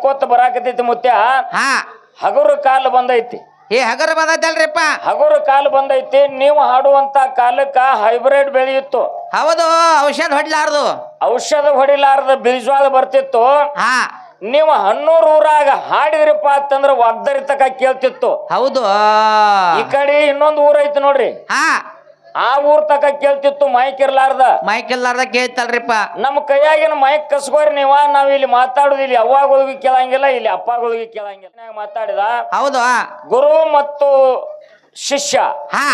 ಹೊಕ್ಕೋತ ಬರಾಕತೈತಿ ಮುತ್ಯ. ಹಾ. ಹಗುರು ಕಾಲು ಬಂದೈತಿ. ಏ ಹಗರ ಬಂದೈತಲ್ರಿಪ್ಪ ಹಗುರು ಕಾಲು ಬಂದೈತಿ. ನೀವು ಹಾಡುವಂತ ಕಾಲಕ್ಕ ಹೈಬ್ರಿಡ್ ಬೆಳೆಯಿತ್ತು. ಹೌದು ಔಷಧ ಹೊಡಿಲಾರದು. ಔಷಧ ಹೊಡಿಲಾರ್ದ ಬೀಜವಾಳ ಬರ್ತಿತ್ತು. ಹಾ. ನೀವು ಹನ್ನೂರು ಊರಾಗ ಹಾಡಿದ್ರಿಪ್ಪ ಅಂತಂದ್ರ ಒಗ್ದರಿತಕ ಕೇಳ್ತಿತ್ತು. ಹೌದು. ಈ ಕಡೆ ಇನ್ನೊಂದು ಊರೈತಿ ಐತಿ ನೋಡ್ರಿ. ಹಾ. ಆ ಊರ್ ತಕ ಕೇಳ್ತಿತ್ತು ಮೈಕ್ ಇರ್ಲಾರ್ದ. ಮೈಕ್ ಇರ್ಲಾರ್ದ ಕೇಳ್ತಲ್ರಿಪ್ಪ. ನಮ್ಮ ಕೈಯಾಗಿನ ಮೈಕ್ ಕಸ್ಕೋರಿ ನೀವ ನಾವ್ ಇಲ್ಲಿ ಮಾತಾಡುದು ಇಲ್ಲಿ ಅವ್ವಾಗಳಿಗೆ ಕೇಳಂಗಿಲ್ಲ ಇಲ್ಲಿ ಅಪ್ಪಗಳಿಗೆ ಕೇಳಂಗಿಲ್ಲ. ನಾವ್ ಮಾತಾಡಿದ ಹೌದು ಗುರು ಮತ್ತು ಶಿಷ್ಯ. ಹಾ.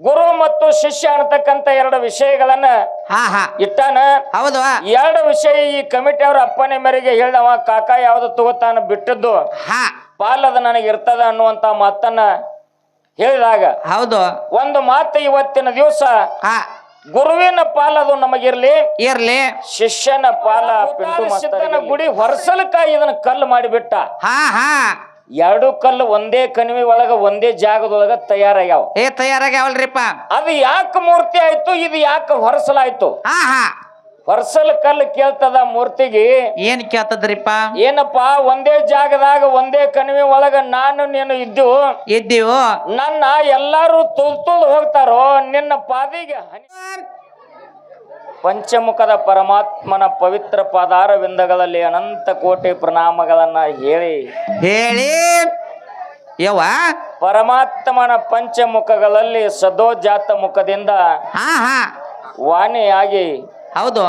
ಗುರು ಮತ್ತು ಶಿಷ್ಯ ಅನ್ನತಕ್ಕಂತ ಎರಡು ವಿಷಯಗಳನ್ನ ಹಾ ಹಾ. ಇಟ್ಟಾನ. ಹೌದು ಎರಡು ವಿಷಯ ಈ ಕಮಿಟಿ ಅವ್ರ ಅಪ್ಪನೆ ಮೇರೆಗೆ ಹೇಳ್ದವ ಕಾಕ ಯಾವ್ದು ತಗೋತಾನ ಬಿಟ್ಟದ್ದು? ಪಾಲದ ನನಗೆ ಇರ್ತದ ಅನ್ನುವಂತ ಮಾತನ್ನ ಹೇಳಿದಾಗ ಹೌದು. ಒಂದು ಮಾತು ಇವತ್ತಿನ ದಿವಸ ಗುರುವಿನ ಪಾಲದು ನಮಗಿರ್ಲಿ ಇರ್ಲಿ. ಶಿಷ್ಯನ ಪಾಲ ಪಿಂಟು ಗುಡಿ ಹೊರಸಲಕ ಇದನ್ನ ಕಲ್ಲು ಮಾಡಿಬಿಟ್ಟ. ಹಾ ಹಾ. ಎರಡು ಕಲ್ಲು ಒಂದೇ ಕಣಿವೆ ಒಳಗ ಒಂದೇ ಜಾಗದೊಳಗ ತಯಾರಾಗ್ಯಾವ. ಏ ತಯಾರಾಗ್ಯಾವಲ್ರಿಪ್ಪ. ಅದು ಯಾಕೆ ಮೂರ್ತಿ ಆಯ್ತು ಇದು ಯಾಕೆ ಹೊರಸಲಾಯ್ತು? ಹಾ ಹಾ. ಹೊರಸಲ ಕಲ್ಲು ಕೇಳ್ತದ ಮೂರ್ತಿಗೆ. ಏನ್ ಕೇಳ್ತದ್ರಿಪ್ಪ? ಏನಪ್ಪಾ ಒಂದೇ ಜಾಗದಾಗ ಒಂದೇ ಕಣಿವೆ ಒಳಗ ನಾನು ನೀನು ಇದ್ದು. ಇದ್ದೀವು? ನನ್ನ ಎಲ್ಲಾರು ತುಲ್ ತುಲ್ ಹೋಗ್ತಾರೋ ನಿನ್ನ ಪಾದಿಗೆ ಹನಿ ಪಂಚಮುಖದ ಪರಮಾತ್ಮನ ಪವಿತ್ರ ಪಾದಾರವಿಂದಗಳಲ್ಲಿ ಅನಂತ ಕೋಟಿ ಪ್ರಣಾಮಗಳನ್ನ ಹೇಳಿ. ಹೇಳಿ. ಯವ್ವ? ಪರಮಾತ್ಮನ ಪಂಚಮುಖಗಳಲ್ಲಿ ಸದೋಜಾತ ಮುಖದಿಂದ ಹಾ ಹಾ. ವಾಣಿಯಾಗಿ ಹೌದು.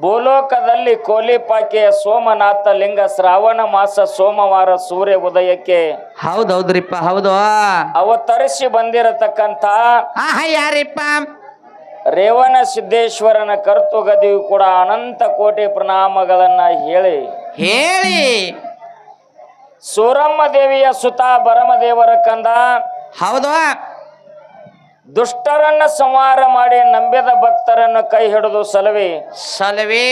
ಭೂಲೋಕದಲ್ಲಿ ಕೋಲಿಪಾಕೆಯ ಸೋಮನಾಥ ಲಿಂಗ ಶ್ರಾವಣ ಮಾಸ ಸೋಮವಾರ ಸೂರ್ಯ ಉದಯಕ್ಕೆ. ಹೌದೌದ್ರಿಪ್ಪ ಹೌದು. ಅವತರಿಸಿ ಬಂದಿರತಕ್ಕಂತ ಯಾರಿಪ್ಪ? ರೇವಣ ಸಿದ್ದೇಶ್ವರನ ಕರ್ತುಗದಿಯು ಕೂಡ ಅನಂತ ಕೋಟಿ ಪ್ರಣಾಮಗಳನ್ನ ಹೇಳಿ. ಹೇಳಿ. ಸೂರಮ್ಮ ದೇವಿಯ ಸುತ ಬರಮದೇವರ ಕಂದ. ಹೌದು. ದುಷ್ಟರನ್ನ ಸಂಹಾರ ಮಾಡಿ ನಂಬಿದ ಭಕ್ತರನ್ನು ಕೈ ಹಿಡಿದು ಸಲವಿ. ಸಲವಿ.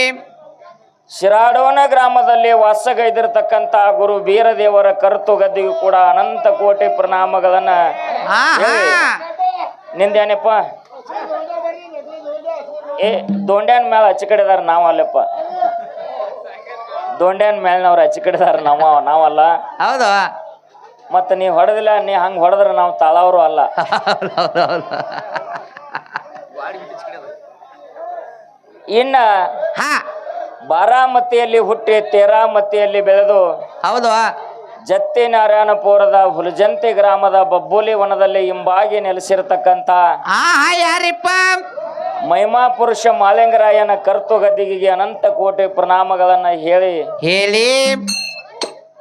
ಶಿರಾಡೋನ ಗ್ರಾಮದಲ್ಲಿ ವಾಸಗೈದಿರತಕ್ಕಂತ ಗುರು ಬೀರದೇವರ ಕರ್ತು ಗದ್ದಿಗೆ ಕೂಡ ಅನಂತ ಕೋಟಿ ಪ್ರಣಾಮಗಳನ್ನ ನಿಂದೇನಪ್ಪ ಏ ದೊಂಡ್ಯಾನ್ ಮ್ಯಾಲ ಹಚ್ಚಿ ಕಡೆದಾರ ನಾವ್ ಅಲ್ಲಪ್ಪ. ದೊಂಡ್ಯಾನ್ ಮೇಲ್ನವ್ರು ಹಚ್ಚಿ ಕಡೆದಾರ ನಾವ ನಾವಲ್ಲ. ಹೌದು. ಮತ್ತ ನೀ ಹೊಡೆದಿಲ್ಲ ನೀ ಹಂಗ ಹೊಡೆದ್ರ ನಾವು ತಾಳವರು ಅಲ್ಲ. ಇನ್ನ ಹಾ. ಬಾರಾಮತಿಯಲ್ಲಿ ಹುಟ್ಟಿ ತೇರಾಮತಿಯಲ್ಲಿ ಬೆಳೆದು ಹೌದು. ಜತ್ತಿ ನಾರಾಯಣಪುರದ ಹುಲಜಂತಿ ಗ್ರಾಮದ ಬಬ್ಬೂಲಿ ವನದಲ್ಲಿ ಹಿಂಬಾಗಿ ನೆಲೆಸಿರತಕ್ಕಂತ ಯಾರಿಪ್ಪ? ಮಹಿಮಾ ಪುರುಷ ಮಾಲಿಂಗರಾಯನ ಕರ್ತುಗದ್ದಿಗೆ ಅನಂತ ಕೋಟಿ ಪ್ರಣಾಮಗಳನ್ನ ಹೇಳಿ ಹೇಳಿ.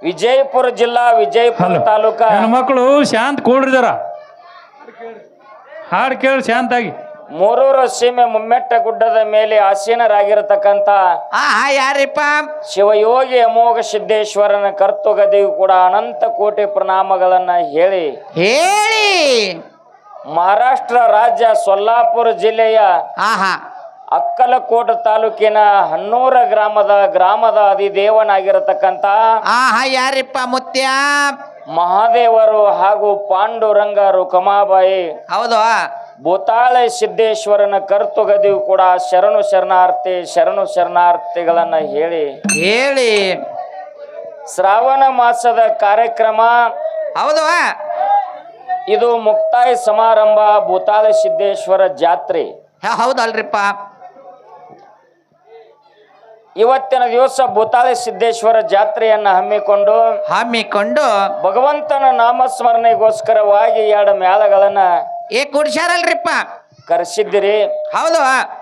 ವಿಜಯಪುರ ಜಿಲ್ಲಾ ವಿಜಯಪುರ ತಾಲೂಕ. ಹೆಣ್ಮಕ್ಳು ಶಾಂತ ಕೂಡ್ರಿದಾರ. ಹಾಡು ಕೇಳಿ ಶಾಂತಾಗಿ. ಮೂರೂರು ಸೀಮೆ ಮುಮ್ಮೆಟ್ಟ ಗುಡ್ಡದ ಮೇಲೆ ಆಸೀನರಾಗಿರತಕ್ಕಂತ ಯಾರಿಪ್ಪ? ಶಿವಯೋಗಿ ಅಮೋಘ ಸಿದ್ದೇಶ್ವರನ ಕರ್ತುಗದಿಗೂ ಕೂಡ ಅನಂತ ಕೋಟಿ ಪ್ರಣಾಮಗಳನ್ನ ಹೇಳಿ. ಹೇಳಿ. ಮಹಾರಾಷ್ಟ್ರ ರಾಜ್ಯ ಸೊಲ್ಲಾಪುರ ಜಿಲ್ಲೆಯ ಹಾ ಹಾ ಅಕ್ಕಲಕೋಟ ತಾಲೂಕಿನ ಹನ್ನೂರ ಗ್ರಾಮದ ಗ್ರಾಮದ ಅಧಿದೇವನಾಗಿರತಕ್ಕಂತ ಹಾ ಹಾ ಯಾರಿಪ್ಪ ಮುತ್ಯ? ಮಹಾದೇವರು ಹಾಗೂ ಪಾಂಡುರಂಗರು ಕಮಾಬಾಯಿ ಹೌದು. ಭೂತಾಳ ಸಿದ್ದೇಶ್ವರನ ಕರ್ತುಗದಿಯು ಕೂಡ ಶರಣು ಶರಣಾರ್ಥಿ ಶರಣು ಶರಣಾರ್ಥಿಗಳನ್ನ ಹೇಳಿ. ಹೇಳಿ. ಶ್ರಾವಣ ಮಾಸದ ಕಾರ್ಯಕ್ರಮ. ಹೌದು. ಇದು ಮುಕ್ತಾಯ ಸಮಾರಂಭ ಭೂತಾಳ ಸಿದ್ದೇಶ್ವರ ಜಾತ್ರೆ. ಹೌದಲ್ರಿಪ್ಪ. ಇವತ್ತಿನ ದಿವಸ ಭೂತಾಳೆ ಸಿದ್ದೇಶ್ವರ ಜಾತ್ರೆಯನ್ನ ಹಮ್ಮಿಕೊಂಡು ಹಮ್ಮಿಕೊಂಡು ಭಗವಂತನ ನಾಮಸ್ಮರಣೆಗೋಸ್ಕರವಾಗಿ ಎರಡು ಮೇಳಗಳನ್ನ ಏ ಕುಡಿಸಾರಲ್ರಿಪ್ಪ ಕರೆಸಿದ್ದೀರಿ. ಹೌದು.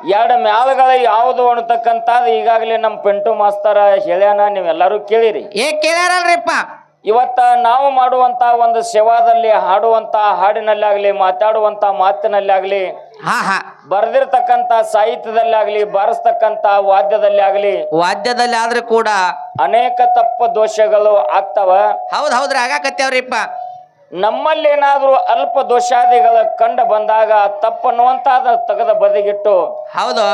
ಎರಡು ಮ್ಯಾಲಗಳ ಯಾವುದು ಅನ್ನತಕ್ಕಂಥದ್ದು ಈಗಾಗಲೇ ನಮ್ಮ ಪೆಂಟು ಮಾಸ್ತರ ಹೇಳ್ಯಾನ ನೀವೆಲ್ಲರೂ ಕೇಳಿರಿ. ಏ ಕೇಳ್ಯಾರಲ್ರಿಪ್ಪ? ಇವತ್ತ ನಾವು ಮಾಡುವಂತ ಒಂದು ಸೇವಾದಲ್ಲಿ ಹಾಡುವಂತ ಹಾಡಿನಲ್ಲಾಗ್ಲಿ ಮಾತಾಡುವಂತ ಮಾತಿನಲ್ಲಾಗ್ಲಿ ಹಾ ಹಾ. ಬರೆದಿರ್ತಕ್ಕಂಥ ಸಾಹಿತ್ಯದಲ್ಲಾಗ್ಲಿ ಬಾರಿಸ್ತಕ್ಕಂತ ವಾದ್ಯದಲ್ಲಿ ಆಗ್ಲಿ ವಾದ್ಯದಲ್ಲಿ ಆದ್ರೂ ಕೂಡ ಅನೇಕ ತಪ್ಪು ದೋಷಗಳು ಆಗ್ತಾವ. ಹೌದ್ ಹೌದ್ರಿ ಆಗಾಕತ್ತೇವ್ರಿಪ್ಪ ನಮ್ಮಲ್ಲಿ ಏನಾದ್ರೂ ಅಲ್ಪ ದೋಷಾದಿಗಳ ಕಂಡು ಬಂದಾಗ ತಪ್ಪನ್ನುವಂತಾದ ತಗದ ಬದಿಗಿಟ್ಟು ಹೌದು.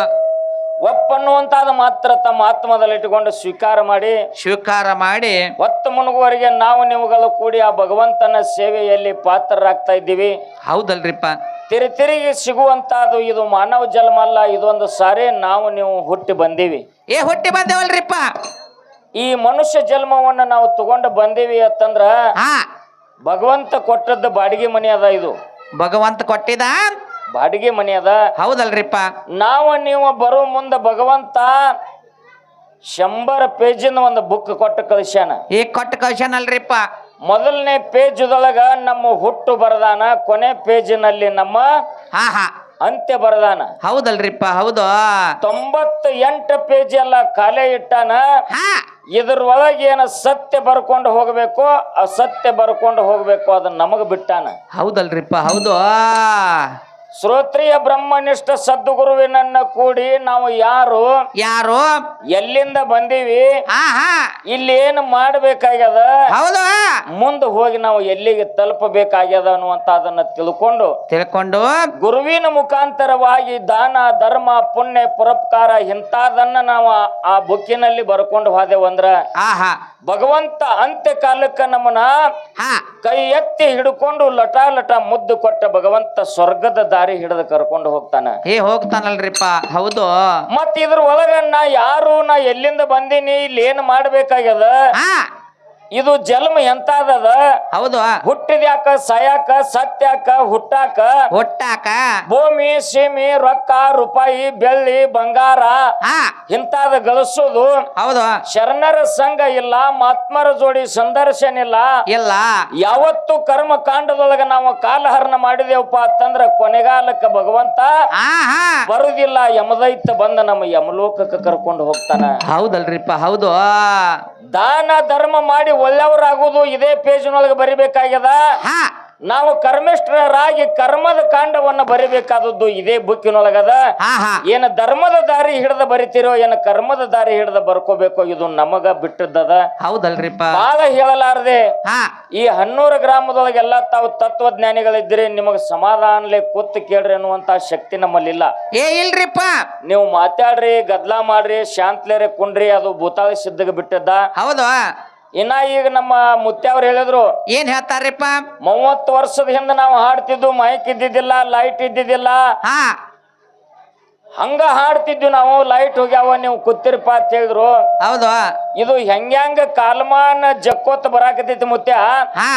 ಒಪ್ಪನ್ನುವಂತಾದ ಮಾತ್ರ ತಮ್ಮ ಆತ್ಮದಲ್ಲಿ ಇಟ್ಟುಕೊಂಡು ಸ್ವೀಕಾರ ಮಾಡಿ ಸ್ವೀಕಾರ ಮಾಡಿ ಹೊತ್ತು ಮುನುಗುವರಿಗೆ ನಾವು ನೀವುಗಳು ಕೂಡಿ ಆ ಭಗವಂತನ ಸೇವೆಯಲ್ಲಿ ಪಾತ್ರರಾಗ್ತಾ ಇದ್ದೀವಿ. ಹೌದಲ್ರಿಪ್ಪ. ತಿರಿ ತಿರುಗಿ ಸಿಗುವಂತಹದ್ದು ಇದು ಮಾನವ ಜನ್ಮ ಅಲ್ಲ ಇದೊಂದು ಸಾರಿ ನಾವು ನೀವು ಹುಟ್ಟಿ ಬಂದೀವಿ. ಏ ಹುಟ್ಟಿ ಬಂದೇವಲ್ರಿಪ್ಪ? ಈ ಮನುಷ್ಯ ಜನ್ಮವನ್ನ ನಾವು ತಗೊಂಡು ಬಂದೀವಿ ಅಂತಂದ್ರ ಹಾ. ಭಗವಂತ ಕೊಟ್ಟದ್ದು ಬಾಡಿಗೆ ಮನೆ ಅದ ಇದು. ಭಗವಂತ ಕೊಟ್ಟಿದ? ಬಾಡಿಗೆ ಮನೆ ಅದ. ಹೌದಲ್ರಿಪ್ಪ. ನಾವು ನೀವು ಬರೋ ಮುಂದೆ ಭಗವಂತ ಶಂಬರ ಪೇಜಿನ ಒಂದು ಬುಕ್ ಕೊಟ್ಟು ಕಳಿಸ್ಯಾನ. ಈ ಕೊಟ್ಟ ಕಳ್ಸ್ಯಾನ ಅಲ್ರಿಪ್ಪ ಮೊದಲನೇ ಪೇಜದೊಳಗ ನಮ್ಮ ಹುಟ್ಟು ಬರದಾನ ಕೊನೆ ಪೇಜಿನಲ್ಲಿ ನಮ್ಮ ಹಾ ಹಾ. ಅಂತ್ಯ ಬರದಾನ. ಹೌದಲ್ರಿಪ್ಪ ಹೌದು. ತೊಂಬತ್ತ ಎಂಟು ಪೇಜ್ ಎಲ್ಲ ಕಾಲೇ ಇಟ್ಟಾನ. ಹಾ. ಇದ್ರೊಳಗೆ ಏನ ಸತ್ಯ ಬರ್ಕೊಂಡು ಹೋಗ್ಬೇಕು ಅಸತ್ಯ ಬರ್ಕೊಂಡು ಹೋಗ್ಬೇಕು ಅದನ್ನ ನಮಗ ಬಿಟ್ಟಾನ. ಹೌದಲ್ರಿಪ್ಪ ಹೌದು. ಶ್ರೋತ್ರಿಯ ಬ್ರಹ್ಮನಿಷ್ಠ ಸದ್ಗುರುವಿನನ್ನ ಕೂಡಿ ನಾವು ಯಾರು? ಯಾರು? ಎಲ್ಲಿಂದ ಬಂದೀವಿ? ಇಲ್ಲಿ ಏನು ಮಾಡ್ಬೇಕಾಗ್ಯದ? ಹೌದು. ಮುಂದೆ ಹೋಗಿ ನಾವು ಎಲ್ಲಿಗೆ ತಲುಪಬೇಕಾಗ್ಯದ ಅನ್ನುವಂತ ಅದನ್ನ ತಿಳ್ಕೊಂಡು ತಿಳ್ಕೊಂಡು. ಗುರುವಿನ ಮುಖಾಂತರವಾಗಿ ದಾನ ಧರ್ಮ ಪುಣ್ಯ ಪುರಪ್ಕಾರ ಇಂತಾದನ್ನ ನಾವು ಆ ಬುಕ್ಕಿನಲ್ಲಿ ಬರ್ಕೊಂಡು ಹೋದೆವಂದ್ರ ಭಗವಂತ ಅಂತ್ಯ ಕಾಲಕ್ಕ ನಮ್ಮನ್ನ ಕೈ ಎತ್ತಿ ಹಿಡ್ಕೊಂಡು ಲಟ ಲಟ ಮುದ್ದು ಕೊಟ್ಟ ಭಗವಂತ ಸ್ವರ್ಗದ ದಾರಿ ಹಿಡಿದು ಕರ್ಕೊಂಡು ಹೋಗ್ತಾನ. ಏ ಹೋಗ್ತಾನಲ್ರಿಪ್ಪ. ಹೌದು. ಮತ್ತ ಇದ್ರ ಒಳಗ ನಾ ಯಾರು ನಾ ಎಲ್ಲಿಂದ ಬಂದೀನಿ ಇಲ್ಲಿ ಏನ್ ಮಾಡ್ಬೇಕಾಗ್ಯದ? ಇದು ಜನ್ಮ ಎಂತಾದದ? ಹೌದು. ಹುಟ್ಟಿದ್ಯಾಕ ಸಾಯಾಕ ಸತ್ಯಾಕ ಹುಟ್ಟಾಕ? ಹುಟ್ಟಾಕ. ಭೂಮಿ ಸೀಮಿ ರೊಕ್ಕ ರೂಪಾಯಿ ಬೆಳ್ಳಿ ಬಂಗಾರ. ಹಾ. ಇಂತಾದ ಗಳಿಸೋದು? ಹೌದು. ಶರಣರ ಸಂಘ ಇಲ್ಲ ಮಹಾತ್ಮರ ಜೋಡಿ ಸಂದರ್ಶನ ಇಲ್ಲ. ಇಲ್ಲ ಯಾವತ್ತು ಕರ್ಮ ಕಾಂಡದೊಳಗ ನಾವು ಕಾಲಹರಣ ಮಾಡಿದೇವಪ್ಪ ಅಂತಂದ್ರ ಕೊನೆಗಾಲಕ್ಕ ಭಗವಂತ ಬರುದಿಲ್ಲ ಯಮದೈತ ಬಂದ ನಮ್ಮ ಯಮಲೋಕಕ್ಕೆ ಕರ್ಕೊಂಡು ಹೋಗ್ತಾನ. ಹೌದಲ್ರಿಪ್ಪ ಹೌದು. ದಾನ ಧರ್ಮ ಮಾಡಿ ಒಳ್ಳೆಯವರಾಗುವುದು ಇದೇ ಪೇಜ್ನೊಳಗೆ ಬರಿಬೇಕಾಗ್ಯದ? ನಾವು ಕರ್ಮಿಷ್ಠರಾಗಿ ಕರ್ಮದ ಕಾಂಡವನ್ನ ಬರಿಬೇಕಾದದ್ದು ಇದೇ ಬುಕ್ಕಿನೊಳಗದ. ಏನ ಧರ್ಮದ ದಾರಿ ಹಿಡಿದ ಬರಿತೀರೋ ಏನ ಕರ್ಮದ ದಾರಿ ಹಿಡಿದ ಬರ್ಕೋಬೇಕು ಇದು ನಮಗ ಬಿಟ್ಟದ್ದದ. ಹೌದಲ್ರಿಪ್ಪ. ಬಾಳ ಹೇಳಲಾರದೆ. ಈ ಹನ್ನೂರು ಗ್ರಾಮದೊಳಗೆಲ್ಲ ತಾವು ತತ್ವಜ್ಞಾನಿಗಳಿದ್ರೆ ನಿಮಗೆ ಸಮಾಧಾನಲೆ ಕೂತ್ ಕೇಳ್ರಿ ಅನ್ನುವಂತ ಶಕ್ತಿ ನಮ್ಮಲ್ಲಿಲ್ಲ. ಏ ಇಲ್ರಿಪ್ಪ. ನೀವು ಮಾತಾಡ್ರಿ ಗದ್ಲಾ ಮಾಡ್ರಿ ಶಾಂತ್ಲೇರೆ ಕುಂಡ್ರಿ ಅದು ಭೂತಾಳ ಸಿದ್ಧಗ ಬಿಟ್ಟದ್ದ. ಹೌದು. ಇನ್ನ ಈಗ ನಮ್ಮ ಮುತ್ಯಾವ್ರು ಹೇಳಿದ್ರು ಏನ್ ಹೇಳ್ತಾರಪ್ಪ ಮೂವತ್ತು ವರ್ಷದ ಹಿಂದೆ ನಾವು ಹಾಡ್ತಿದ್ದು ಮೈಕ್ ಇದ್ದಿದ್ದಿಲ್ಲ ಲೈಟ್ ಇದ್ದಿದ್ದಿಲ್ಲ. ಹಾ. ಹಂಗ ಹಾಡ್ತಿದ್ವಿ ನಾವು ಲೈಟ್ ಹೋಗ್ಯಾವ ನೀವು ಕೂತಿರಪ್ಪ ಅಂತ ಹೇಳಿದ್ರು. ಹೌದು. ಇದು ಹೆಂಗ್ಯಾಂಗ ಕಾಲಮಾನ ಜಕ್ಕೋತ್ ಬರಾಕತೈತಿ ಮುತ್ಯ? ಹಾ.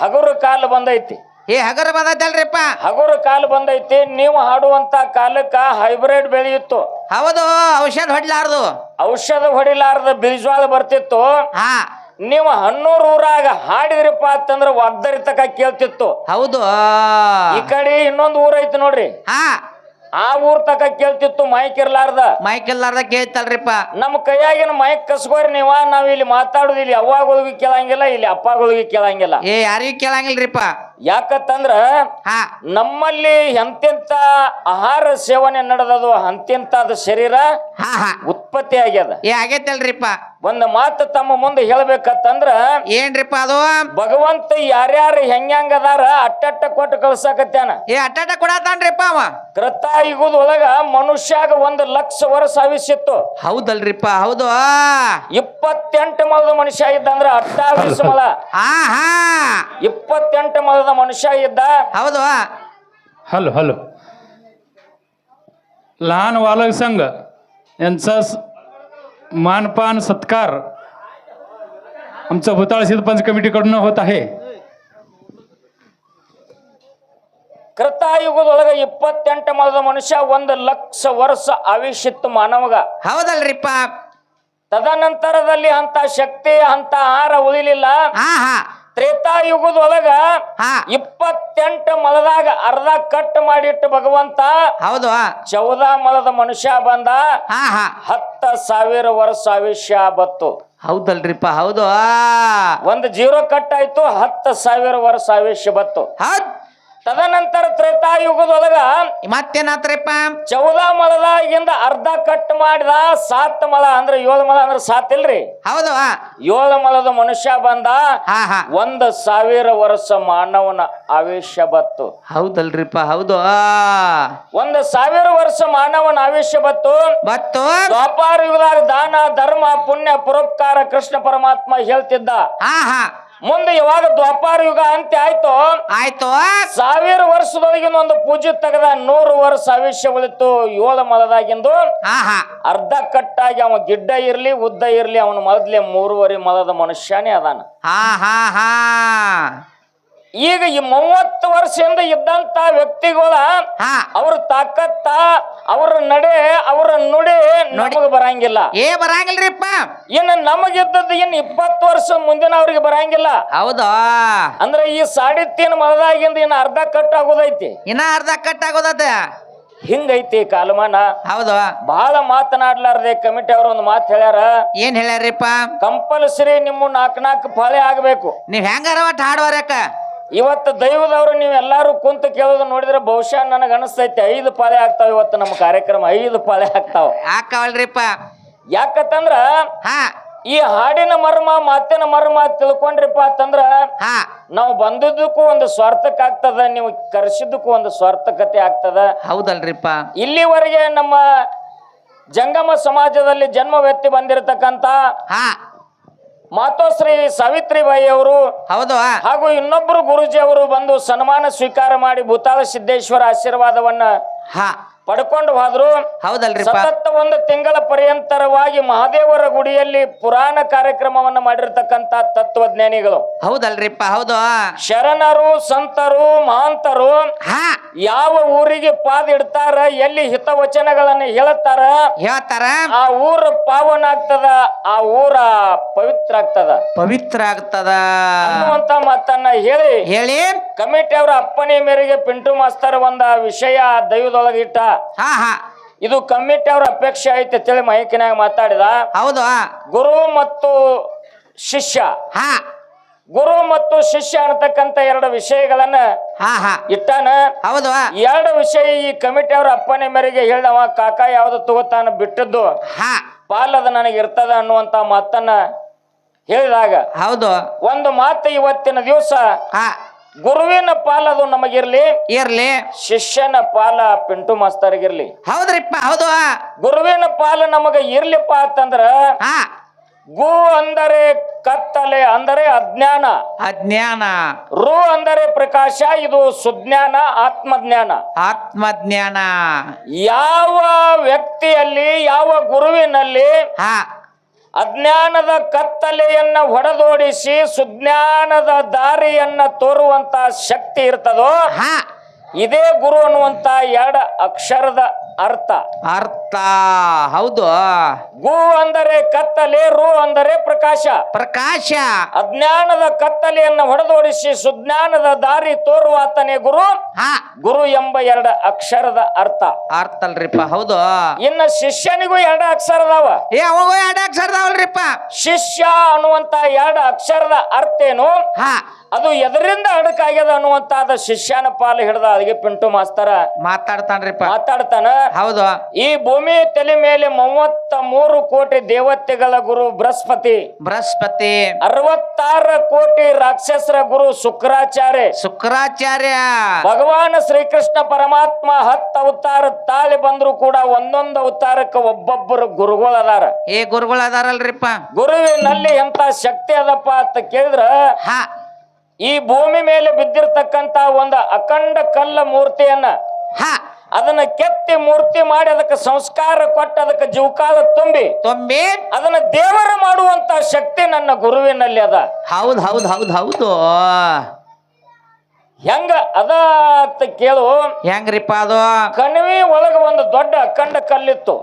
ಹಗುರು ಕಾಲ ಬಂದೈತಿ. ಏ ಹಗರ ಬಂದೈತಲ್ರಿಪ್ಪ? ಹಗುರು ಕಾಲ ಬಂದೈತಿ ನೀವು ಹಾಡುವಂತ ಕಾಲಕ್ಕ ಹೈಬ್ರಿಡ್ ಬೆಳೆಯಿತ್ತು. ಹೌದು ಔಷಧ ಹೊಡಿಲಾರ್ದು. ಔಷಧ ಹೊಡಿಲಾರ್ದ ಬೀಜವಾಳ ಬರ್ತಿತ್ತು. ಹಾ. ನೀವು ಹನ್ನೂರು ಊರಾಗ ಹಾಡಿದ್ರಿಪ್ಪ ಅಂತಂದ್ರೆ ಒಗ್ದರಿ ತಕ ಕೇಳ್ತಿತ್ತು. ಹೌದು. ಈ ಕಡೆ ಇನ್ನೊಂದು ಊರ್ ಐತಿ ನೋಡ್ರಿ. ಹಾ. ಆ ಊರ್ ತಕ ಕೇಳ್ತಿತ್ತು ಮೈಕ್ ಇರ್ಲಾರ್ದ. ಮೈಕ್ ಇಲ್ಲಾರ್ದ ಕೇಳ್ತಲ್ರಿಪ್ಪ. ನಮ್ಮ ಕೈಯಾಗಿನ ಮೈಕ್ ಕಸ್ಕೋರಿ ನೀವ ನಾವ್ ಇಲ್ಲಿ ಮಾತಾಡುದು ಇಲ್ಲಿ ಹೋಗಿ ಕೇಳಂಗಿಲ್ಲ ಇಲ್ಲಿ ಅಪ್ಪಗಳಿಗೆ ಕೇಳಂಗಿಲ್ಲ. ಏ ಯಾರಿಗೂ ಕೇಳಂಗಿಲ್ರಿಪ್ಪ. ಯಾಕತ್ತಂದ್ರ ಹಾ. ನಮ್ಮಲ್ಲಿ ಎಂತೆಂತ ಆಹಾರ ಸೇವನೆ ನಡೆದದು ಅಂತ್ಯಂತ ಶರೀರ ಹಾ ಹಾ. ಉತ್ಪತ್ತಿ ಆಗ್ಯದ. ಏ ಆಗೈತಲ್ರಿಪ್ಪ. ಒಂದ್ ಮಾತು ತಮ್ಮ ಮುಂದೆ ಹೇಳ್ಬೇಕತ್ತಂದ್ರ ಏನ್ರಿಪ್ಪ ಅದು? ಭಗವಂತ ಯಾರ್ಯಾರು ಹೆಂಗ್ಯಾಂಗ ಅದಾರ ಅಟ್ಟಟ್ಟ ಕೊಟ್ಟು ಕಳ್ಸಾಕತ್ಯಾನ. ಏ ಅಟ್ಟಾಟ ಕೊಡತಾನ್ರಿಪ್ಪ ಅವ. ಕೃತ ಒಳಗ ಮನುಷ್ಯಾಗ ಒಂದು ಲಕ್ಷ ವರ್ಷ ಆವಿಸಿತ್ತು. ಹೌದಲ್ರಿಪ್ಪ ಹೌದು. ಇಪ್ಪತ್ತೆಂಟು ಮಲದ ಮನುಷ್ಯ ಇದ್ದಂದ್ರ ಅಟ್ಟಾವಿಸ ಮಲ. ಹಾ ಹಾ. ಇಪ್ಪತ್ತೆಂಟು ಮೊಳದ ಮನುಷ್ಯ ಇದ್ದ ಹೌದು हॅलो हॅलो लहान बालक संघ यांचा स- मानपान सत्कार आमचं भूताळ सिद्धपंच कमिटीकडून होत आहे ಕೃತಾಯುಗದೊಳಗ ಇಪ್ಪತ್ತೆಂಟು ಮೊಳದ ಮನುಷ್ಯ ಒಂದು ಲಕ್ಷ ವರ್ಷ ಆವಿಷಿತ್ತು ಮಾನವಗ ಹೌದಲ್ರಿಪ್ಪ ತದನಂತರದಲ್ಲಿ ಅಂತ ಶಕ್ತಿ ಅಂತ ಆಹಾರ ಉಳಿಲಿಲ್ಲ ಹಾ ಹಾ ತ್ರೇತಾಯುಗದೊಳಗ ಒಳಗ ಇಪ್ಪತ್ತೆಂಟು ಮಲದಾಗ ಅರ್ಧ ಕಟ್ ಮಾಡಿಟ್ಟು ಭಗವಂತ ಹೌದು. ಚೌದ ಮಲದ ಮನುಷ್ಯ ಬಂದ. ಹತ್ತ ಸಾವಿರ ವರ್ಷ ಆಯುಷ್ಯ ಬತ್ತು ಹೌದಲ್ರಿಪ್ಪ ಹೌದು. ಒಂದು ಜೀರೋ ಕಟ್ ಆಯ್ತು ಹತ್ತು ಸಾವಿರ ವರ್ಷ ಆಯುಷ್ಯ ಬತ್ತು ತದನಂತರ ತ್ರೇತಾಯುಗದೊಳಗ ಮತ್ತೇನಾತ್ರಪ್ಪ? ಚೌದ ಮಳದಾಗಿಂದ ಅರ್ಧ ಕಟ್ ಮಾಡಿದ ಸಾತ್ ಮಲ ಅಂದ್ರೆ ಏಳು ಮಲ ಅಂದ್ರೆ ಸಾತ್ ಇಲ್ರಿ? ಹೌದು ಏಳು ಮಲದ ಮನುಷ್ಯ ಬಂದ ಒಂದ್ ಸಾವಿರ ವರ್ಷ ಮಾನವನ ಆವೇಶ ಬತ್ತು. ಹೌದಲ್ರಿಪ್ಪ ಹೌದು ಒಂದ್ ಸಾವಿರ ವರ್ಷ ಮಾನವನ ಆವೇಶ ಬತ್ತು. ಬತ್ತು? ವ್ಯಾಪಾರ ಯುಗದಾಗ ದಾನ ಧರ್ಮ ಪುಣ್ಯ ಪುರೋಪಕಾರ ಕೃಷ್ಣ ಪರಮಾತ್ಮ ಹೇಳ್ತಿದ್ದ. ಹಾ ಹಾ. ಮುಂದೆ ಯಾವಾಗ ದ್ವಾಪಾರ ಯುಗ ಅಂತ್ಯ ಆಯ್ತು ಆಯ್ತು. ಸಾವಿರ ವರ್ಷದೊಳಗಿನ ಒಂದು ಪೂಜೆ ತೆಗೆದ ನೂರು ವರ್ಷ ಆಯುಷ್ಯ ಉಳಿತು ಯೋಧ ಮಲದಾಗಿಂದು. ಅರ್ಧ ಕಟ್ಟಾಗಿ ಅವ ಗಿಡ್ಡ ಇರ್ಲಿ ಉದ್ದ ಇರ್ಲಿ ಅವನ ಮೊದಲೇ ಮೂರುವರೆ ಮಲದ ಮನುಷ್ಯನೇ ಅದಾನ. ಹಾ ಹಾ ಹಾ ಈಗ ಈ ಮೂವತ್ತು ವರ್ಷದಿಂದ ಇದ್ದಂತ ವ್ಯಕ್ತಿಗಳ ಅವ್ರ ತಾಕತ್ತ ಅವ್ರ ನಡೆ ಅವ್ರ ನುಡಿ ನಮಗ ಬರಂಗಿಲ್ಲ. ಏ ಬರಂಗಿಲ್ರಿಪ್ಪ. ಇನ್ನು ನಮಗಿದ್ದದ್ದು ಇನ್ನು ಇಪ್ಪತ್ತು ವರ್ಷ ಮುಂದಿನ ಅವ್ರಿಗೆ ಬರಂಗಿಲ್ಲ. ಹೌದಾ? ಅಂದ್ರೆ ಈ ಸಾಡಿ ತೀನ್ ಮಳದಾಗಿಂದ ಇನ್ನು ಅರ್ಧ ಕಟ್ ಆಗೋದೈತಿ. ಇನ್ನ ಅರ್ಧ ಕಟ್ ಆಗೋದ ಹಿಂಗೈತಿ ಕಾಲಮಾನ. ಹೌದು? ಬಹಳ ಮಾತನಾಡ್ಲಾರ್ದೆ ಕಮಿಟಿ ಅವ್ರ ಒಂದು ಮಾತು ಹೇಳ್ಯಾರ. ಏನ್ ಹೇಳ್ಯಾರಿಪ್ಪ ಕಂಪಲ್ಸರಿ ನಿಮ್ಮ ನಾಲ್ಕು ನಾಲ್ಕು ಪಾಳೆ ಆಗ್ಬೇಕು. ನೀವ್ ಹೆಂಗಾರ ಒಟ್ಟು ಹಾಡ್ವಾರಕ್ಕ ಇವತ್ತು ದೈವದವರು ನೀವು ಎಲ್ಲಾರು ಕುಂತು ಕೇಳೋದು ನೋಡಿದ್ರೆ ಬಹುಶಃ ನನಗೆ ಅನಿಸ್ತೈತಿ ಐದು ಪಾಳೆ ಆಗ್ತಾವ ಇವತ್ತು ನಮ್ಮ ಕಾರ್ಯಕ್ರಮ ಐದು ಪಾಳೆ ಆಗ್ತಾವ. ಹಾಕವಲ್ರಿಪ್ಪ ಯಾಕತ್ತಂದ್ರ ಹಾ. ಈ ಹಾಡಿನ ಮರ್ಮ ಮಾತಿನ ಮರ್ಮ ತಿಳ್ಕೊಂಡ್ರಿಪ್ಪ ಅಂತಂದ್ರ ನಾವು ಬಂದಿದ್ದಕ್ಕೂ ಒಂದು ಸ್ವಾರ್ಥಕ್ಕೆ ಆಗ್ತದ ನೀವು ಕರೆಸಿದ್ದಕ್ಕೂ ಒಂದು ಸ್ವಾರ್ಥಕತೆ ಆಗ್ತದ. ಹೌದಲ್ರಿಪ್ಪ. ಇಲ್ಲಿವರೆಗೆ ನಮ್ಮ ಜಂಗಮ ಸಮಾಜದಲ್ಲಿ ಜನ್ಮ ವ್ಯಕ್ತಿ ಬಂದಿರತಕ್ಕಂತ ಮಾತೋಶ್ರೀ ಸಾವಿತ್ರಿಬಾಯಿ ಅವರು ಹೌದು. ಹಾಗೂ ಇನ್ನೊಬ್ಬರು ಗುರುಜಿ ಅವರು ಬಂದು ಸನ್ಮಾನ ಸ್ವೀಕಾರ ಮಾಡಿ ಭೂತಾಳ ಸಿದ್ದೇಶ್ವರ ಆಶೀರ್ವಾದವನ್ನ ಹಾ. ಪಡ್ಕೊಂಡು ಹೋದ್ರು. ಹೌದಲ್ರಿಪ್ಪ. ಸತತ ಒಂದು ತಿಂಗಳ ಪರ್ಯಂತರವಾಗಿ ಮಹಾದೇವರ ಗುಡಿಯಲ್ಲಿ ಪುರಾಣ ಕಾರ್ಯಕ್ರಮವನ್ನ ಮಾಡಿರ್ತಕ್ಕಂತ ತತ್ವಜ್ಞಾನಿಗಳು. ಹೌದಲ್ರಿಪ್ಪ ಹೌದು. ಶರಣರು ಸಂತರು ಮಹಾಂತರು ಯಾವ ಊರಿಗೆ ಪಾದ ಇಡ್ತಾರ ಎಲ್ಲಿ ಹಿತವಚನಗಳನ್ನ ಹೇಳುತ್ತಾರ ಹೇಳ್ತಾರ. ಆ ಊರ ಪಾವನ ಆಗ್ತದ ಆ ಊರ ಪವಿತ್ರ ಆಗ್ತದ ಪವಿತ್ರ ಆಗ್ತದ ಅನ್ನುವಂತ ಮಾತನ್ನ ಹೇಳಿ. ಹೇಳಿ. ಕಮಿಟಿ ಅವರ ಅಪ್ಪನೇ ಮೇರೆಗೆ ಪಿಂಟು ಮಾಸ್ತರ್ ಒಂದ ವಿಷಯ ದೈವದೊಳಗೆ ಇಟ್ಟ ಹಾ ಹಾ. ಇದು ಕಮಿಟಿ ಅವ್ರ ಅಪೇಕ್ಷೆ ಐತೆ ತಿಳಿ ಮೈಕಿನಾಗ ಮಾತಾಡಿದ. ಹೌದು ಗುರು ಮತ್ತು ಶಿಷ್ಯ. ಹಾ. ಗುರು ಮತ್ತು ಶಿಷ್ಯ ಅನ್ನತಕ್ಕಂತ ಎರಡು ವಿಷಯಗಳನ್ನ ಹಾ ಹಾ. ಇಟ್ಟಾನ. ಹೌದು ಎರಡು ವಿಷಯ ಈ ಕಮಿಟಿ ಅವ್ರ ಅಪ್ಪನೆ ಮೇರೆಗೆ ಹೇಳ್ದವ ಕಾಕ ಯಾವ್ದು ತಗೋತಾನ ಬಿಟ್ಟದ್ದು. ಹಾ. ಪಾಲದ ನನಗೆ ಇರ್ತದ ಅನ್ನುವಂತ ಮಾತನ್ನ ಹೇಳಿದಾಗ. ಹೌದು. ಒಂದು ಮಾತು ಇವತ್ತಿನ ದಿವಸ ಹಾ. ಗುರುವಿನ ಪಾಲದು ನಮಗಿರ್ಲಿ. ಇರ್ಲಿ. ಶಿಷ್ಯನ ಪಾಲ ಪಿಂಟು ಮಾಸ್ತರ್ಗಿರ್ಲಿ. ಹೌದ್ರಿಪ್ಪ ಹೌದು. ಗುರುವಿನ ಪಾಲ ನಮಗ ಇರ್ಲಿಪ್ಪ ಅಂತಂದ್ರ ಹಾ. ಗು ಅಂದರೆ ಕತ್ತಲೆ ಅಂದರೆ ಅಜ್ಞಾನ. ಅಜ್ಞಾನ. ರು ಅಂದರೆ ಪ್ರಕಾಶ ಇದು ಸುಜ್ಞಾನ ಆತ್ಮಜ್ಞಾನ. ಆತ್ಮಜ್ಞಾನ. ಯಾವ ವ್ಯಕ್ತಿಯಲ್ಲಿ ಯಾವ ಗುರುವಿನಲ್ಲಿ ಹಾ. ಅಜ್ಞಾನದ ಕತ್ತಲೆಯನ್ನ ಹೊಡೆದೋಡಿಸಿ ಸುಜ್ಞಾನದ ದಾರಿಯನ್ನ ತೋರುವಂತ ಶಕ್ತಿ ಇರ್ತದೋ ಇದೇ ಗುರು ಅನ್ನುವಂತ ಎರಡು ಅಕ್ಷರದ ಅರ್ಥ. ಅರ್ಥ. ಹೌದು. ಗು ಅಂದರೆ ಕತ್ತಲೆ ರು ಅಂದರೆ ಪ್ರಕಾಶ. ಪ್ರಕಾಶ. ಅಜ್ಞಾನದ ಕತ್ತಲೆಯನ್ನ ಹೊಡೆದೋಡಿಸಿ ಸುಜ್ಞಾನದ ದಾರಿ ತೋರುವಾತನೇ ಗುರು. ಹಾ. ಗುರು ಎಂಬ ಎರಡು ಅಕ್ಷರದ ಅರ್ಥ. ಅರ್ಥ ಅಲ್ರಿಪ್ಪ ಹೌದು. ಇನ್ನ ಶಿಷ್ಯನಿಗೂ ಎರಡು ಅಕ್ಷರ ಅದಾವ ಏ ಅವಾಗ ಎರಡು ಅಕ್ಷರದವಲ್ರಿಪ್ಪ ಶಿಷ್ಯ ಅನ್ನುವಂತ ಎರಡು ಅಕ್ಷರದ ಅರ್ಥ ಏನು ಹಾ. ಅದು ಎದರಿಂದ ಅಡಕಾಗ್ಯದ ಅನ್ನುವಂತಾದ ಶಿಷ್ಯನ ಪಾಲು ಹಿಡ್ದ ಅದಕ್ಕೆ ಪಿಂಟು ಮಾಸ್ತರ ಮಾತಾಡ್ತಾನ್ರಿಪ್ಪ. ಮಾತಾಡ್ತಾನ. ಹೌದು. ಈ ಭೂಮಿ ತಲೆ ಮೇಲೆ ಮೂವತ್ತ ಮೂರು ಕೋಟಿ ದೇವತೆಗಳ ಗುರು ಬೃಹಸ್ಪತಿ. ಬೃಹಸ್ಪತಿ. ಅರವತ್ತಾರ ಕೋಟಿ ರಾಕ್ಷಸರ ಗುರು ಶುಕ್ರಾಚಾರ್ಯ. ಶುಕ್ರಾಚಾರ್ಯ. ಭಗವಾನ್ ಶ್ರೀಕೃಷ್ಣ ಪರಮಾತ್ಮ ಹತ್ತು ಅವತಾರ ತಾಳಿ ಬಂದ್ರು ಕೂಡ ಒಂದೊಂದು ಅವತಾರಕ್ಕೆ ಒಬ್ಬೊಬ್ಬರು ಗುರುಗಳು ಅದಾರ. ಏ ಗುರುಗಳು ಅದಾರಲ್ರಿಪ್ಪ. ಗುರುವಿನಲ್ಲಿ ಎಂತ ಶಕ್ತಿ ಅದಪ್ಪ ಅಂತ ಕೇಳಿದ್ರ ಈ ಭೂಮಿ ಮೇಲೆ ಬಿದ್ದಿರ್ತಕ್ಕಂತ ಒಂದು ಅಖಂಡ ಕಲ್ಲ ಮೂರ್ತಿಯನ್ನ ಹಾ. ಅದನ್ನ ಕೆತ್ತಿ ಮೂರ್ತಿ ಮಾಡಿ ಅದಕ್ಕೆ ಸಂಸ್ಕಾರ ಕೊಟ್ಟು ಅದಕ್ಕೆ ಜೀವಕಾಲ ತುಂಬಿ ತುಂಬಿ. ಅದನ್ನ ದೇವರ ಮಾಡುವಂತ ಶಕ್ತಿ ನನ್ನ ಗುರುವಿನಲ್ಲಿ ಅದ. ಹೌದ್ ಹೌದ್ ಹೌದ್ ಹೌದು. ಹೆಂಗ ಅದ ಅಂತ ಕೇಳು. ಹೆಂಗ್ರಿಪ್ಪ ಅದು? ಕಣಿವೆ ಒಳಗ ಒಂದು ದೊಡ್ಡ ಅಖಂಡ ಕಲ್ಲಿತ್ತು.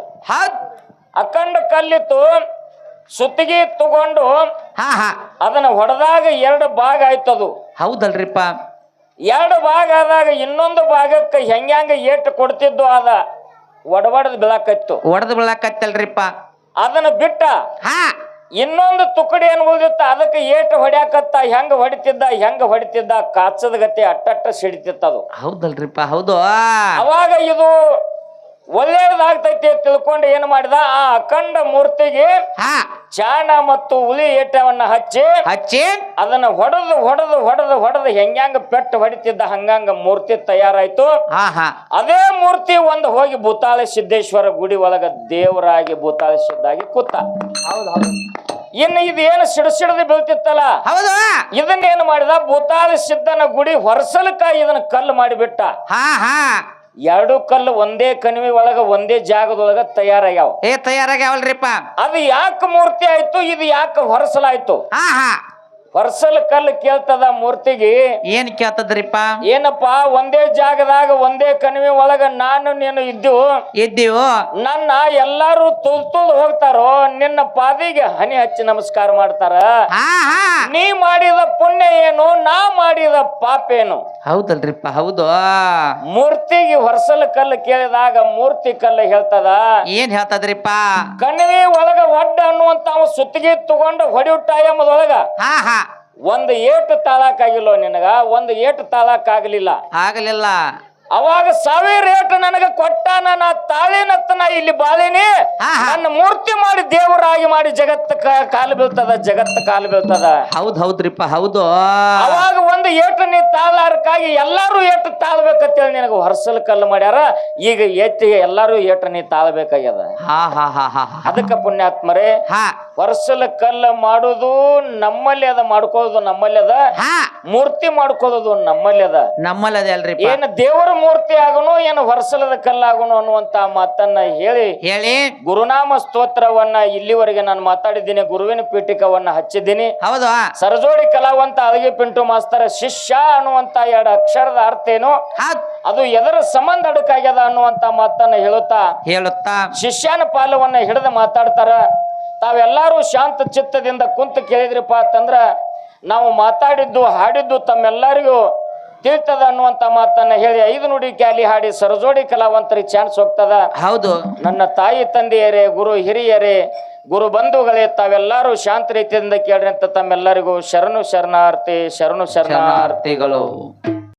ಅಖಂಡ ಕಲ್ಲಿತ್ತು ಸುತ್ತಿಗೆ ತಗೊಂಡು ಹಾ ಹಾ. ಅದನ್ನ ಹೊಡೆದಾಗ ಎರಡು ಭಾಗ ಆಯ್ತದು. ಹೌದಲ್ರಿಪ್ಪ. ಎರಡು ಭಾಗ ಆದಾಗ ಇನ್ನೊಂದು ಭಾಗಕ್ಕೆ ಹೆಂಗ್ಯಾಂಗ ಏಟು ಕೊಡ್ತಿದ್ದು ಅದ ಒಡಬಡದ್ ಬೀಳಾಕತ್ತು. ಒಡೆದು ಬೀಳಕತ್ತಲ್ರಿಪ್ಪ. ಅದನ್ನ ಬಿಟ್ಟ. ಹಾ. ಇನ್ನೊಂದು ತುಕಡಿ ಏನ್ ಉಳಿದಿತ್ತ ಅದಕ್ಕೆ ಏಟು ಹೊಡ್ಯಾಕತ್ತ ಹೆಂಗ ಹೊಡಿತಿದ್ದ ಹೆಂಗ ಹೊಡಿತಿದ್ದ ಕಾಚದ ಗತಿ ಅಟ್ಟಟ್ಟ ಸಿಡಿತಿತ್ತದು. ಹೌದಲ್ರಿಪ್ಪ ಹೌದು. ಅವಾಗ ಇದು ಒಳ್ಳೇದಾಗ್ತೈತಿ ಅಂತ ತಿಳ್ಕೊಂಡು ಏನ್ ಮಾಡಿದ? ಆ ಅಖಂಡ ಮೂರ್ತಿಗೆ ಹಾ. ಚಾಣ ಮತ್ತು ಹುಲಿ ಏಟವನ್ನ ಹಚ್ಚಿ ಹಚ್ಚಿ. ಅದನ್ನ ಹೊಡೆದು ಹೊಡೆದು ಹೊಡೆದು ಹೊಡೆದು ಹೆಂಗ್ಯಾಂಗ ಪೆಟ್ಟು ಹೊಡಿತಿದ್ದ ಹಂಗಂಗ ಮೂರ್ತಿ ತಯಾರಾಯ್ತು. ಹಾ ಹಾ. ಅದೇ ಮೂರ್ತಿ ಒಂದು ಹೋಗಿ ಭೂತಾಳ ಸಿದ್ದೇಶ್ವರ ಗುಡಿ ಒಳಗ ದೇವರಾಗಿ ಭೂತಾಳ ಸಿದ್ದಾಗಿ ಕೂತ. ಹೌದು ಹೌದು. ಇನ್ನು ಇದೇನು ಸಿಡಸಿಡದು ಬೀಳ್ತಿತ್ತಲ್ಲ? ಹೌದು. ಇದನ್ನೇನು ಮಾಡಿದ? ಭೂತಾಳ ಸಿದ್ದನ ಗುಡಿ ಹೊರಸಲಕ್ಕ ಇದನ್ನ ಕಲ್ಲು ಮಾಡಿಬಿಟ್ಟ. ಹಾ ಹಾ. ಎರಡು ಕಲ್ಲು ಒಂದೇ ಕಣಿವೆ ಒಳಗ ಒಂದೇ ಜಾಗದೊಳಗ ತಯಾರಾಗ್ಯಾವ. ಏ ತಯಾರಾಗ್ಯಾವಲ್ರಿಪ್ಪ? ಅದು ಯಾಕೆ ಮೂರ್ತಿ ಆಯ್ತು ಇದು ಯಾಕೆ ಹೊರಸಲಾಯ್ತು? ಹಾ ಹಾ ಹೊರಸಲ ಕಲ್ಲು ಕೇಳ್ತದ ಮೂರ್ತಿಗೆ? ಏನ್ ಕೇಳ್ತದ್ರಿಪ್ಪ? ಏನಪ್ಪಾ ಒಂದೇ ಜಾಗದಾಗ ಒಂದೇ ಕಣಿವೆ ಒಳಗ ನಾನು ನೀನು ಇದ್ದು? ಇದ್ದೀವ? ನನ್ನ ಎಲ್ಲಾರು ತುಳ್ ತುಳ್ದು ಹೋಗ್ತಾರೋ? ನಿನ್ನ ಪಾದಿಗೆ ಹನಿ ಹಚ್ಚಿ ನಮಸ್ಕಾರ ಮಾಡ್ತಾರ? ಹಾ ಹಾ ನೀ ಮಾಡಿದ ಪುಣ್ಯ ಏನು ನಾ ಮಾಡಿದ ಪಾಪ ಏನು? ಹೌದಲ್ರಿಪ್ಪ ಹೌದು. ಮೂರ್ತಿಗೆ ಹೊರಸಲ ಕಲ್ಲು ಕೇಳಿದಾಗ ಮೂರ್ತಿ ಕಲ್ಲು ಹೇಳ್ತದ? ಏನ್ ಹೇಳ್ತದ್ರಿಪ್ಪ? ಕಣ್ಣಿ ಒಳಗ ಒಡ್ಡ ಅನ್ನುವಂತ ಅವ ಸುತ್ತಿಗೆ ತಗೊಂಡು ಹೊಡಿಟ್ಟ ಹಾ ಹಾ. ಒಂದು ಏಟು ತಾಳಕ್ಕಾಗಿಲ್ಲ ನಿನಗ ಒಂದು ಏಟು ತಾಳಕ್ಕಾಗಲಿಲ್ಲ ಆಗಲಿಲ್ಲ. ಅವಾಗ ಸಾವಿರ ರೇಟ್ ನನಗ ಕೊಟ್ಟಾನ ನಾ ತಾಳಿನತ್ತನ ನಾ ಇಲ್ಲಿ ಬಾಳಿನಿ. ನನ್ನ ಮೂರ್ತಿ ಮಾಡಿ ದೇವರಾಗಿ ಮಾಡಿ ಜಗತ್ತ ಕಾಲು ಬೀಳ್ತದ ಜಗತ್ತ ಕಾಲು ಬೀಳ್ತದ. ಹೌದ್ ಹೌದ್ರಿಪ್ಪ ಹೌದು. ಅವಾಗ ಒಂದು ಏಟು ನೀ ತಾಳಾರಕ್ಕಾಗಿ ಎಲ್ಲಾರು ಏಟು ತಾಳ್ಬೇಕಂತೇಳಿ ನಿನಗ ಹೊರಸಲ್ ಕಲ್ಲು ಮಾಡ್ಯಾರ. ಈಗ ಎತ್ತಿಗೆ ಎಲ್ಲಾರು ಏಟು ನೀ ತಾಳ್ಬೇಕಾಗ್ಯದ. ಹಾ ಹಾ ಹಾ ಹಾ ಹಾ. ಅದಕ್ಕ ಪುಣ್ಯಾತ್ಮರೇ ಹಾ. ಹೊರಸಲ ಕಲ್ಲ ಮಾಡೋದು ನಮ್ಮಲ್ಲಿ ಅದ ಮಾಡ್ಕೋದು ನಮ್ಮಲ್ಲಿ ಅದ. ಹಾ. ಮೂರ್ತಿ ಮಾಡ್ಕೋದು ನಮ್ಮಲ್ಲಿ ಅದ. ನಮ್ಮಲ್ಲಿ ಅದಲ್ರಿ ಏನ್ ದೇವರ ಮೂರ್ತಿ ಆಗುನು ಏನು ಹೊರಸಲದ ಕಲ್ಲಾಗುನು ಅನ್ನುವಂತ ಮಾತನ್ನ ಹೇಳಿ. ಹೇಳಿ. ಗುರುನಾಮ ಸ್ತೋತ್ರವನ್ನ ಇಲ್ಲಿವರೆಗೆ ನಾನು ಮಾತಾಡಿದ್ದೀನಿ ಗುರುವಿನ ಪೀಠಿಕವನ್ನ ಹಚ್ಚಿದ್ದೀನಿ. ಹೌದು. ಸರಜೋಡಿ ಕಲಾವಂತ ಅಳಗೆ ಪಿಂಟು ಮಾಸ್ತರ ಶಿಷ್ಯ ಅನ್ನುವಂತ ಎರಡು ಅಕ್ಷರದ ಅರ್ಥ ಏನು? ಅದು ಎದರ ಸಂಬಂಧ ಅಡಕಾಗ್ಯದ ಅನ್ನುವಂತ ಮಾತನ್ನ ಹೇಳುತ್ತಾ? ಹೇಳುತ್ತಾ? ಶಿಷ್ಯನ ಪಾಲವನ್ನ ಹಿಡಿದು ಮಾತಾಡ್ತಾರ. ತಾವೆಲ್ಲರೂ ಶಾಂತ ಚಿತ್ತದಿಂದ ಕುಂತು ಕೇಳಿದ್ರಿಪ್ಪ ಅಂತಂದ್ರ ನಾವು ಮಾತಾಡಿದ್ದು ಹಾಡಿದ್ದು ತಮ್ಮೆಲ್ಲರಿಗೂ ತಿಳ್ತದ ಅನ್ನುವಂತ ಮಾತನ್ನ ಹೇಳಿ ಐದು ನುಡಿ ಕ್ಯಾಲಿ ಹಾಡಿ ಸರಜೋಡಿ ಕಲಾವಂತರಿಗೆ ಚಾನ್ಸ್ ಹೋಗ್ತದ. ಹೌದು. ನನ್ನ ತಾಯಿ ತಂದೆಯರೇ ಗುರು ಹಿರಿಯರೇ ಗುರು ಬಂಧುಗಳೇ ತಾವೆಲ್ಲರೂ ಶಾಂತ ರೀತಿಯಿಂದ ಕೇಳ್ರಿ ಅಂತ ತಮ್ಮೆಲ್ಲರಿಗೂ ಶರಣು ಶರಣಾರ್ಥಿ ಶರಣು ಶರಣಾರ್ಥಿಗಳು.